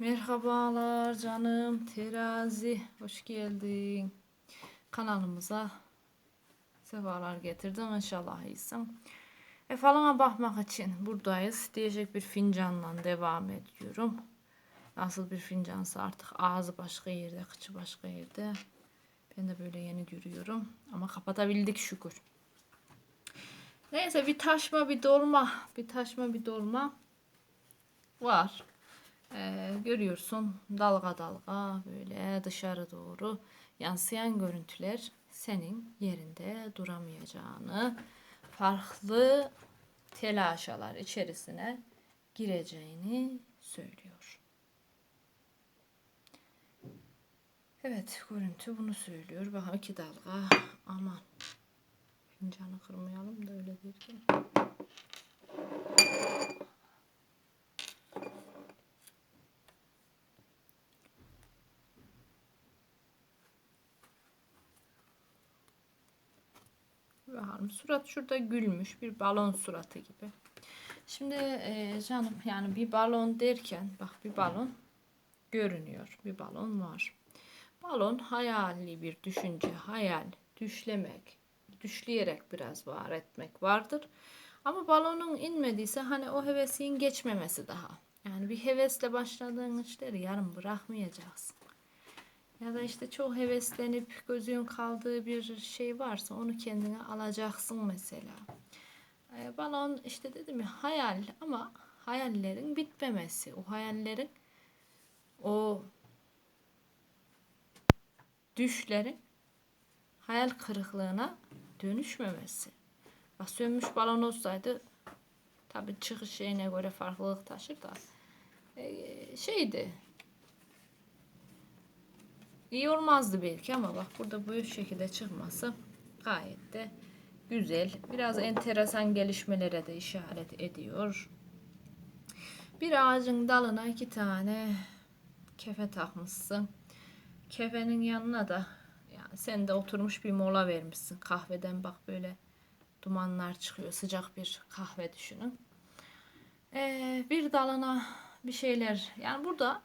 Merhabalar canım terazi. Hoş geldin. Kanalımıza sefalar getirdin inşallah iyisin. E falana bakmak için buradayız. Diyecek bir fincanla devam ediyorum. Nasıl bir fincansa artık ağzı başka yerde kıçı başka yerde. Ben de böyle yeni görüyorum ama kapatabildik şükür. Neyse bir taşma bir dolma bir taşma bir dolma var ee, görüyorsun dalga dalga böyle dışarı doğru yansıyan görüntüler senin yerinde duramayacağını, farklı telaşalar içerisine gireceğini söylüyor. Evet, görüntü bunu söylüyor. Bakın iki dalga. Aman. Fincanı kırmayalım da öyle derken. Bakalım surat şurada gülmüş bir balon suratı gibi. Şimdi e, canım yani bir balon derken bak bir balon görünüyor. Bir balon var. Balon hayali bir düşünce, hayal, düşlemek, düşleyerek biraz var etmek vardır. Ama balonun inmediyse hani o hevesin geçmemesi daha. Yani bir hevesle başladığın işleri yarım bırakmayacaksın. Ya da işte çok heveslenip gözün kaldığı bir şey varsa onu kendine alacaksın mesela. Ee, balon işte dedim ya hayal ama hayallerin bitmemesi. O hayallerin o düşlerin hayal kırıklığına dönüşmemesi. Bak sönmüş balon olsaydı tabi çıkış şeyine göre farklılık taşır da e, şeydi İyi olmazdı belki ama bak burada bu şekilde çıkması gayet de güzel. Biraz enteresan gelişmelere de işaret ediyor. Bir ağacın dalına iki tane kefe takmışsın. Kefenin yanına da yani sen de oturmuş bir mola vermişsin. Kahveden bak böyle dumanlar çıkıyor. Sıcak bir kahve düşünün. Ee, bir dalına bir şeyler yani burada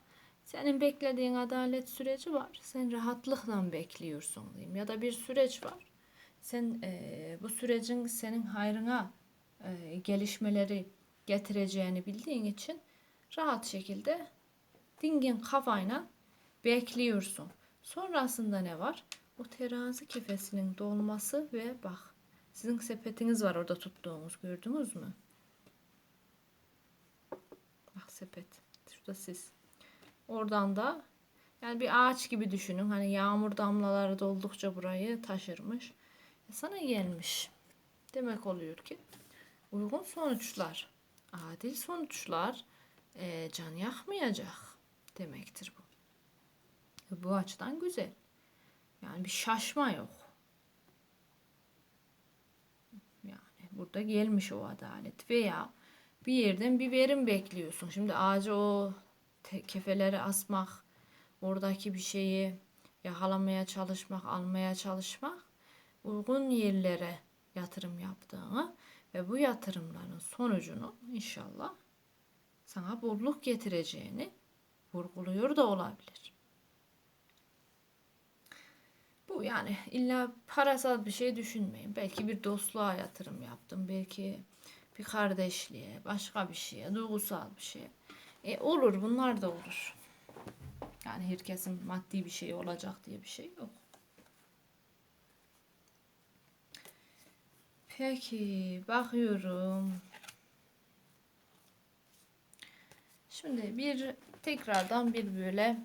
senin beklediğin adalet süreci var. Sen rahatlıkla bekliyorsun diyeyim. Ya da bir süreç var. Sen e, bu sürecin senin hayrına e, gelişmeleri getireceğini bildiğin için rahat şekilde dingin kafayla bekliyorsun. Sonrasında ne var? O terazi kefesinin dolması ve bak sizin sepetiniz var orada tuttuğunuz gördünüz mü? Bak sepet. Şurada siz. Oradan da yani bir ağaç gibi düşünün. Hani yağmur damlaları doldukça burayı taşırmış. Sana gelmiş. Demek oluyor ki uygun sonuçlar, adil sonuçlar e, can yakmayacak demektir bu. E, bu açıdan güzel. Yani bir şaşma yok. Yani burada gelmiş o adalet veya bir yerden bir verim bekliyorsun. Şimdi ağacı o kefeleri asmak, oradaki bir şeyi yakalamaya çalışmak, almaya çalışmak uygun yerlere yatırım yaptığını ve bu yatırımların sonucunu inşallah sana bolluk getireceğini vurguluyor da olabilir. Bu yani illa parasal bir şey düşünmeyin. Belki bir dostluğa yatırım yaptım. Belki bir kardeşliğe, başka bir şeye, duygusal bir şeye. E, olur bunlar da olur. Yani herkesin maddi bir şey olacak diye bir şey yok. Peki bakıyorum. Şimdi bir tekrardan bir böyle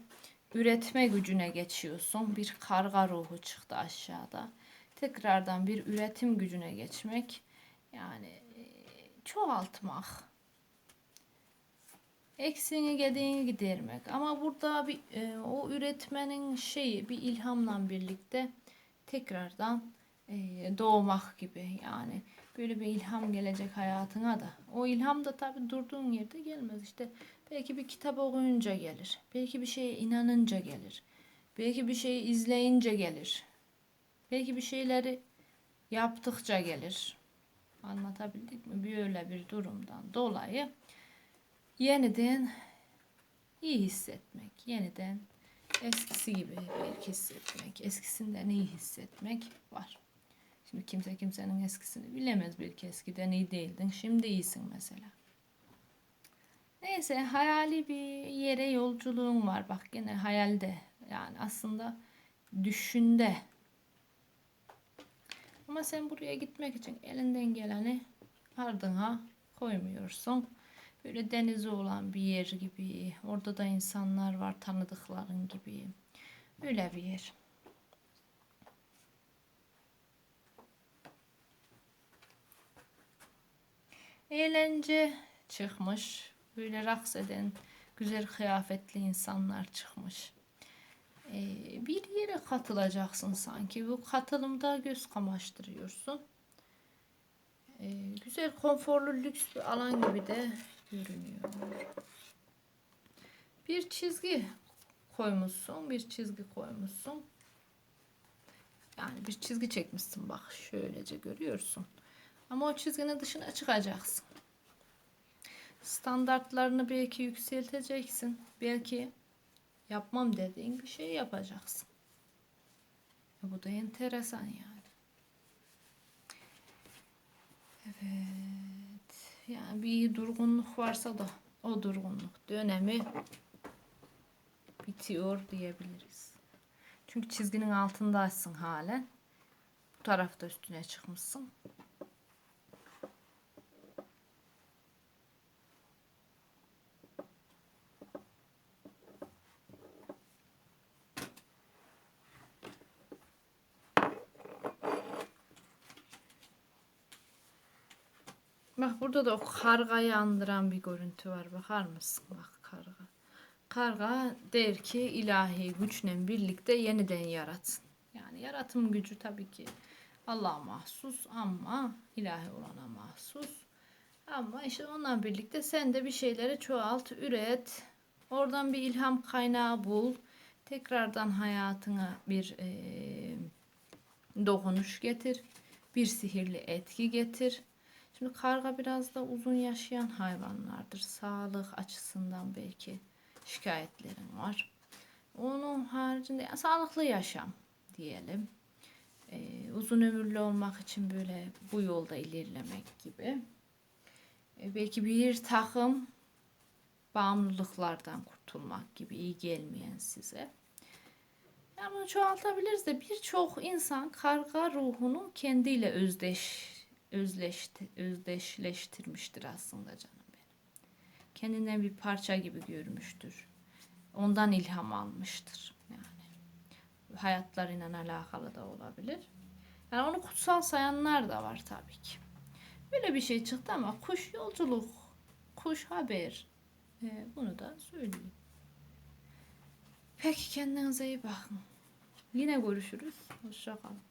üretme gücüne geçiyorsun. Bir karga ruhu çıktı aşağıda. Tekrardan bir üretim gücüne geçmek yani e, çoğaltmak eksiğini gediğini gidermek. Ama burada bir e, o üretmenin şeyi bir ilhamla birlikte tekrardan e, doğmak gibi yani böyle bir ilham gelecek hayatına da. O ilham da tabi durduğun yerde gelmez. İşte belki bir kitap okuyunca gelir. Belki bir şeye inanınca gelir. Belki bir şeyi izleyince gelir. Belki bir şeyleri yaptıkça gelir. Anlatabildik mi? Bir öyle bir durumdan dolayı yeniden iyi hissetmek, yeniden eskisi gibi belki hissetmek, eskisinden iyi hissetmek var. Şimdi kimse kimsenin eskisini bilemez belki eskiden iyi değildin, şimdi iyisin mesela. Neyse hayali bir yere yolculuğun var bak gene hayalde yani aslında düşünde. Ama sen buraya gitmek için elinden geleni ardına koymuyorsun. Böyle denizi olan bir yer gibi. Orada da insanlar var tanıdıkların gibi. Öyle bir yer. Eğlence çıkmış. Böyle raks eden güzel kıyafetli insanlar çıkmış. Ee, bir yere katılacaksın sanki. Bu katılımda göz kamaştırıyorsun. Ee, güzel konforlu lüks bir alan gibi de görünüyor. Bir çizgi koymuşsun, bir çizgi koymuşsun. Yani bir çizgi çekmişsin bak şöylece görüyorsun. Ama o çizginin dışına çıkacaksın. Standartlarını belki yükselteceksin. Belki yapmam dediğin bir şey yapacaksın. E bu da enteresan yani. Evet. Yani bir durgunluk varsa da o durgunluk dönemi bitiyor diyebiliriz. Çünkü çizginin altındasın halen. Bu tarafta üstüne çıkmışsın. Bak burada da o kargayı andıran bir görüntü var. Bakar mısın? Bak karga. Karga der ki ilahi güçle birlikte yeniden yaratsın. Yani yaratım gücü tabii ki Allah'a mahsus ama ilahi olana mahsus. Ama işte onunla birlikte sen de bir şeyleri çoğalt, üret. Oradan bir ilham kaynağı bul. Tekrardan hayatına bir e, dokunuş getir. Bir sihirli etki getir. Şimdi karga biraz da uzun yaşayan hayvanlardır. Sağlık açısından belki şikayetlerin var. Onun haricinde yani sağlıklı yaşam diyelim. Ee, uzun ömürlü olmak için böyle bu yolda ilerlemek gibi. Ee, belki bir takım bağımlılıklardan kurtulmak gibi iyi gelmeyen size. Yani bunu çoğaltabiliriz de birçok insan karga ruhunu kendiyle özdeş özleşti, özdeşleştirmiştir aslında canım benim. Kendinden bir parça gibi görmüştür. Ondan ilham almıştır yani. Hayatlarıyla alakalı da olabilir. Yani onu kutsal sayanlar da var tabii ki. Böyle bir şey çıktı ama kuş yolculuk, kuş haber. Ee, bunu da söyleyeyim. Peki kendinize iyi bakın. Yine görüşürüz. Hoşçakalın.